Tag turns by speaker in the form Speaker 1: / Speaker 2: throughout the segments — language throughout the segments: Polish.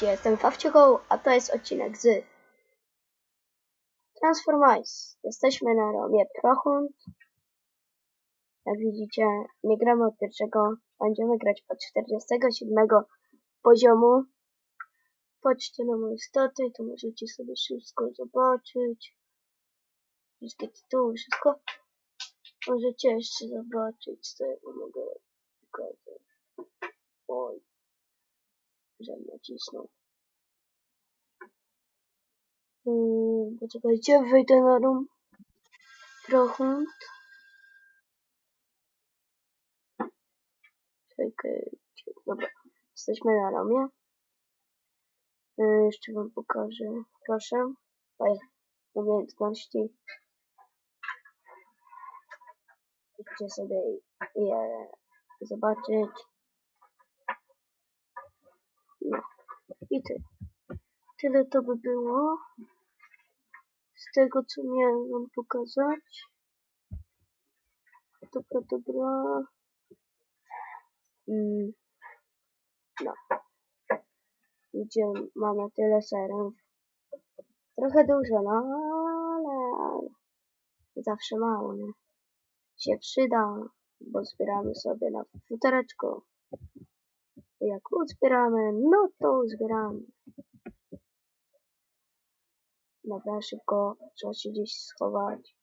Speaker 1: Cześć, jestem Fawciuchoł, a to jest odcinek z Transformice. Jesteśmy na Romie Prochund. Jak widzicie, nie gramy od pierwszego, będziemy grać od 47 poziomu. Patrzcie na moje staty, to możecie sobie wszystko zobaczyć. Wszystkie tytuły, wszystko. Możecie jeszcze zobaczyć, co ja mogę pokazać. Oj że nacisnął. Hmm, poczekajcie, wyjdę na dom. Prochund. Czekajcie, dobra. Jesteśmy na ramie. Yy, jeszcze wam pokażę. Proszę. Moje umiejętności. Chcecie sobie je zobaczyć. I tyle. Tyle to by było. Z tego, co miałem wam pokazać. Dobra, dobra. Mm. No. Gdzie mamy tyle serów. Trochę dużo, no ale zawsze mało, nie? Się przyda, bo zbieramy sobie na futereczko. Jak uzbieramy, no to uzbieramy. Dobra, szybko trzeba się gdzieś schować.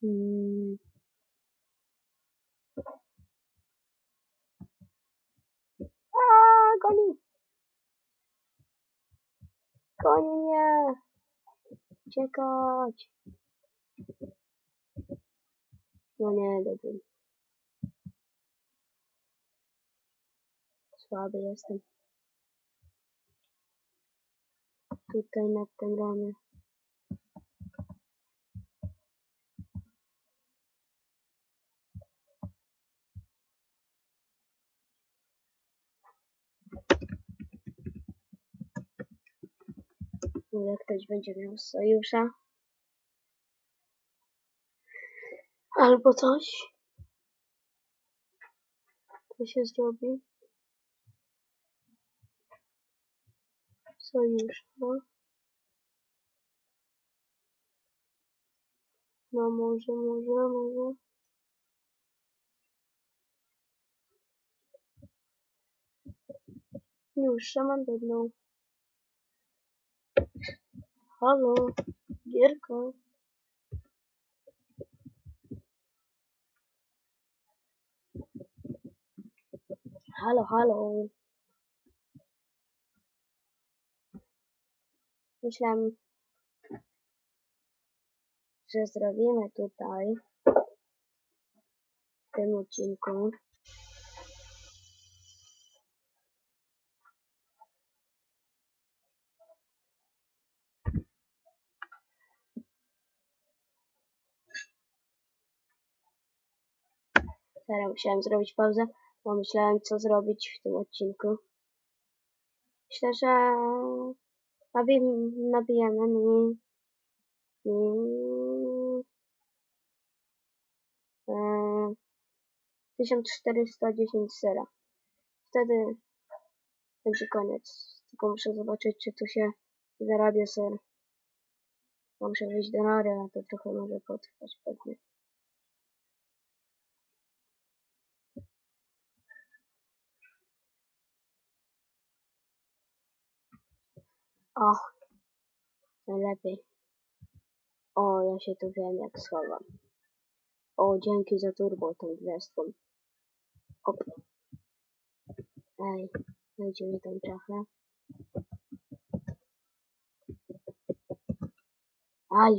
Speaker 1: Hmm. Aaa, goni! Goni mnie! Uciekać! No nie, dobra. Słaby jestem. Tutaj nad tym ramię. Może ktoś będzie miał sojusza. Albo coś. To się zrobi. Sojusz, no. No może, może, może. Już, szaman dednął. Halo, Gierka. Halo, halo. Myślałem, że zrobimy tutaj w tym odcinku Teraz musiałem zrobić pauzę, bo myślałem co zrobić w tym odcinku. Myślę, że nabi nabijemy mi, mi e, 1410 sera. Wtedy będzie koniec. Tylko muszę zobaczyć, czy tu się zarabia ser. Muszę wejść do nary, a to trochę może potrwać pewnie. O, najlepiej. O, ja się tu wiem jak schowam. O, dzięki za turbo tą gwiazdką. Op. Ej, dajcie mi tą czachę. Aj.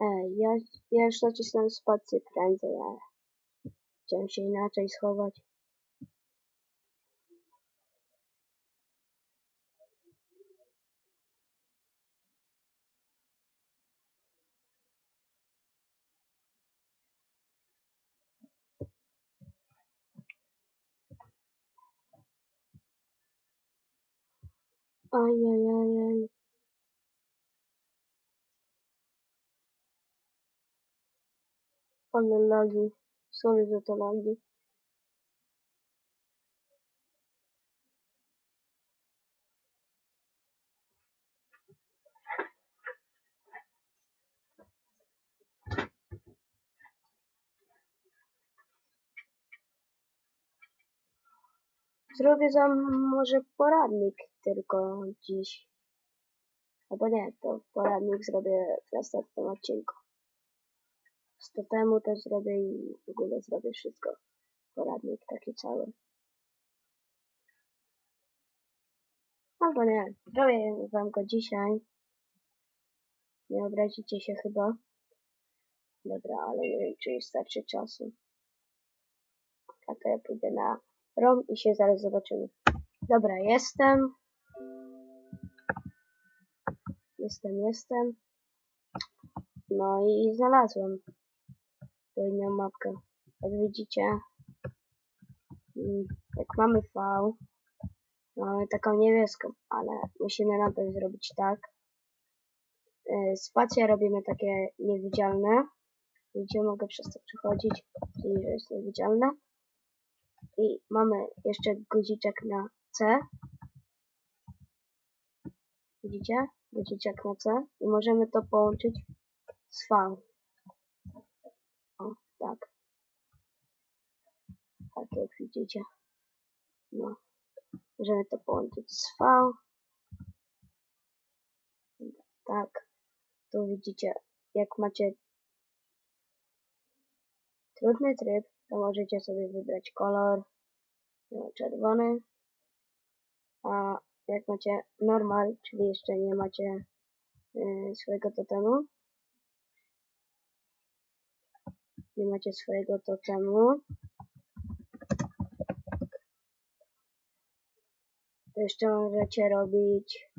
Speaker 1: Ej, ja, ja już nacisnąłem spację prędzej, ale chciałem się inaczej schować. Ay, ay, ay, ay. Hola, laggy. Sorry that I laggy. Zrobię za może poradnik tylko dziś. Albo nie, to poradnik zrobię w następnym odcinku. Z totemu też zrobię i w ogóle zrobię wszystko. Poradnik taki cały. Albo nie, zrobię wam go dzisiaj. Nie obrazicie się chyba. Dobra, ale nie wiem, czy starczy czasu. A to ja pójdę na ROM i się zaraz zobaczymy. Dobra, jestem. Jestem, jestem. No i znalazłem tą inną mapkę. Jak widzicie, mm, jak mamy V, mamy taką niebieską, ale musimy najpierw zrobić tak. Y, Spacje robimy takie niewidzialne. Widzicie, mogę przez to przechodzić, czyli że jest niewidzialne. I mamy jeszcze guziczek na C. Widzicie? Guziczek na C. I możemy to połączyć z V. O, tak. Tak jak widzicie. No. Możemy to połączyć z V. Tak. Tu widzicie, jak macie trudny tryb, to możecie sobie wybrać kolor czerwony, a jak macie normal, czyli jeszcze nie macie y, swojego totemu, nie macie swojego totemu, to jeszcze możecie robić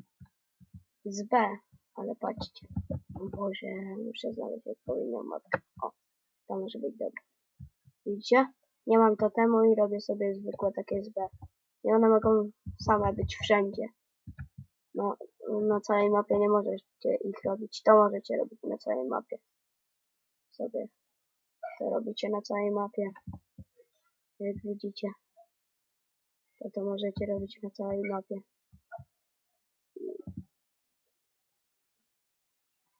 Speaker 1: z B, ale patrzcie, Boże, muszę znaleźć odpowiednią mapkę, o, to może być dobre. Widzicie? Nie mam totemu i robię sobie zwykłe takie z B. I one mogą same być wszędzie. No, na całej mapie nie możecie ich robić. To możecie robić na całej mapie. Sobie to robicie na całej mapie. Jak widzicie. To to możecie robić na całej mapie.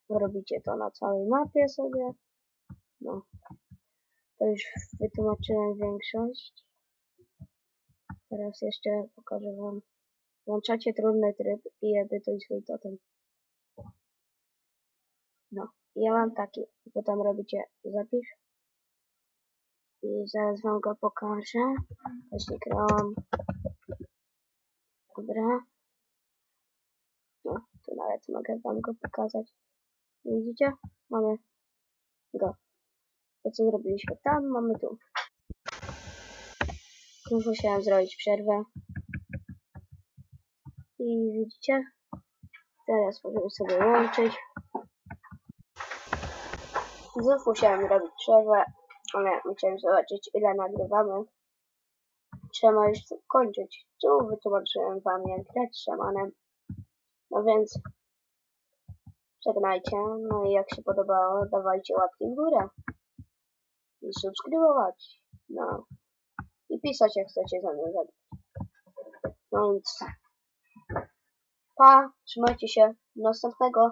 Speaker 1: Robicie to na całej mapie sobie. No. To już wytłumaczyłem większość. Teraz jeszcze pokażę wam. Włączacie trudny tryb i edytuj swój totem. No, ja mam taki. Potem robicie zapisz. I zaraz wam go pokażę. Właśnie grałam. Dobra. No, tu nawet mogę wam go pokazać. Widzicie? Mamy go. To co zrobiliśmy tam, mamy tu. Tu musiałem zrobić przerwę. I widzicie? Teraz możemy sobie łączyć. Znów musiałem robić przerwę, ale musiałem zobaczyć ile nagrywamy. Trzeba już kończyć. Tu wytłumaczyłem wam jak grać szamanem. No więc żegnajcie. No i jak się podobało, dawajcie łapki w górę. I subskrybować. No. I pisać jak chcecie ze mną zagrać. No więc pa, trzymajcie się. Następnego.